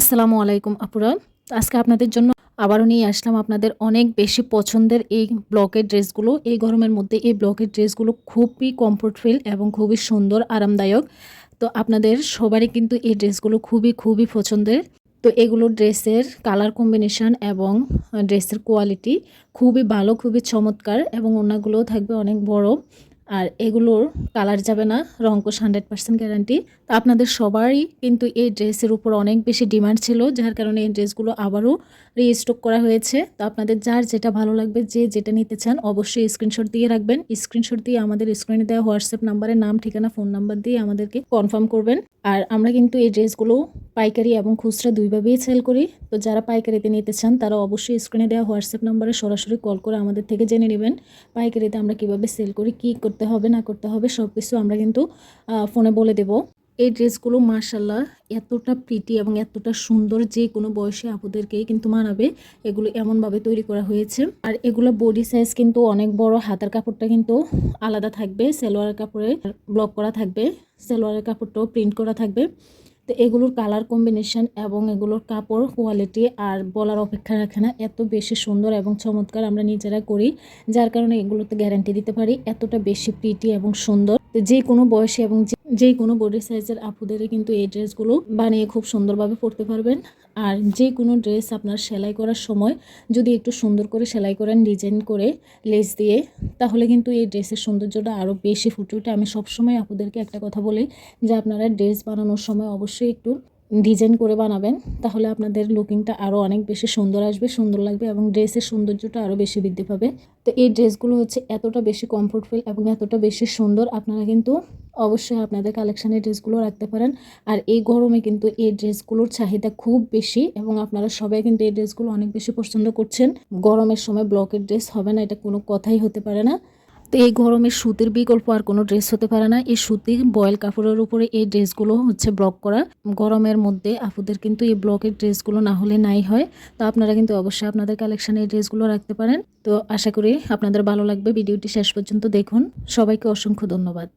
আসসালামু আলাইকুম, আপুরা। আজকে আপনাদের জন্য আবারও নিয়ে আসলাম আপনাদের অনেক বেশি পছন্দের এই ব্লকের ড্রেসগুলো। এই গরমের মধ্যে এই ব্লকের ড্রেসগুলো খুবই কমফোর্ট ফিল এবং খুবই সুন্দর, আরামদায়ক। তো আপনাদের সবারই কিন্তু এই ড্রেসগুলো খুবই খুবই পছন্দের। তো এগুলো ড্রেসের কালার কম্বিনেশন এবং ড্রেসের কোয়ালিটি খুবই ভালো, খুবই চমৎকার এবং ওনাগুলোও থাকবে অনেক বড়। আর এগুলোর কালার যাবে না রঙ্কশ হান্ড্রেড পার্সেন্ট গ্যারান্টি তো আপনাদের সবারই কিন্তু এই ড্রেসের উপর অনেক বেশি ডিমান্ড ছিল, যার কারণে এই ড্রেসগুলো আবারও রিস্টক করা হয়েছে। তো আপনাদের যার যেটা ভালো লাগবে, যে যেটা নিতে চান অবশ্যই স্ক্রিনশট দিয়ে রাখবেন। স্ক্রিনশট দিয়ে আমাদের স্ক্রিনে দেওয়া হোয়াটসঅ্যাপ নাম্বারে নাম, ঠিকানা ফোন নাম্বার দিয়ে আমাদেরকে কনফার্ম করবেন। আর আমরা কিন্তু এই ড্রেসগুলো পাইকারি এবং খুচরা দুইভাবেই সেল করি। তো যারা পাইকারিতে নিতে চান, তারা অবশ্যই স্ক্রিনে দেওয়া হোয়াটসঅ্যাপ নাম্বারে সরাসরি কল করে আমাদের থেকে জেনে নেবেন, পাইকারিতে আমরা কীভাবে সেল করি, কী করতে হবে, না করতে হবে সব কিছু আমরা কিন্তু ফোনে বলে দেব। এই ড্রেসগুলো মার্শাল্লাহ এতটা প্রিটি এবং এতটা সুন্দর যে কোনো বয়সে আপুদেরকেই কিন্তু মানাবে। এগুলো এমনভাবে তৈরি করা হয়েছে। আর এগুলো বডি সাইজ কিন্তু অনেক বড়, হাতার কাপড়টা কিন্তু আলাদা থাকবে, সেলোয়ারের কাপড়ে ব্লক করা থাকবে, সেলোয়ারের কাপড়টাও প্রিন্ট করা থাকবে। তো এগুলোর কালার কম্বিনেশন এবং এগুলোর কাপড় কোয়ালিটি আর বলার অপেক্ষা রাখে না। এত বেশি সুন্দর এবং চমৎকার আমরা নিজেরা করি, যার কারণে এগুলোতে গ্যারান্টি দিতে পারি, এতটা বেশি প্রিটি এবং সুন্দর। তো যে কোনো বয়সে এবং যে কোনো বডি সাইজের আপুদেরই কিন্তু এই ড্রেসগুলো বানিয়ে খুব সুন্দরভাবে পরতে পারবেন। আর যে কোনো ড্রেস আপনার সেলাই করার সময় যদি একটু সুন্দর করে সেলাই করেন ডিজাইন করে লেস দিয়ে, তাহলে কিন্তু এই ড্রেসের সৌন্দর্যটা আরও বেশি ফুটে ওঠে। আমি সবসময় আপুদেরকে একটা কথা বলি যে, আপনারা ড্রেস বানানোর সময় অবশ্যই একটু ডিজাইন করে বানাবেন, তাহলে আপনাদের লুকিংটা আরও অনেক বেশি সুন্দর আসবে, সুন্দর লাগবে এবং ড্রেসের সৌন্দর্যটা আরও বেশি বৃদ্ধি পাবে। তো এই ড্রেসগুলো হচ্ছে এতটা বেশি কমফোর্টফুল এবং এতটা বেশি সুন্দর, আপনারা কিন্তু অবশ্যই আপনাদের কালেকশানের ড্রেসগুলো রাখতে পারেন। আর এই গরমে কিন্তু এই ড্রেসগুলোর চাহিদা খুব বেশি এবং আপনারা সবাই কিন্তু এই ড্রেসগুলো অনেক বেশি পছন্দ করছেন। গরমের সময় ব্লকের ড্রেস হবে না, এটা কোনো কথাই হতে পারে না। তো এই গরমে সুতির বিকল্প আর কোনো ড্রেস হতে পারে না। এই সুতির বয়েল কাপড়ের উপরে এই ড্রেসগুলো হচ্ছে ব্লক করা। গরমের মধ্যে আপুদের কিন্তু এই ব্লকের ড্রেসগুলো না হলে নাই হয়। তো আপনারা কিন্তু অবশ্যই আপনাদের কালেকশানে এই ড্রেসগুলো রাখতে পারেন। তো আশা করি আপনাদের ভালো লাগবে। ভিডিওটি শেষ পর্যন্ত দেখুন। সবাইকে অসংখ্য ধন্যবাদ।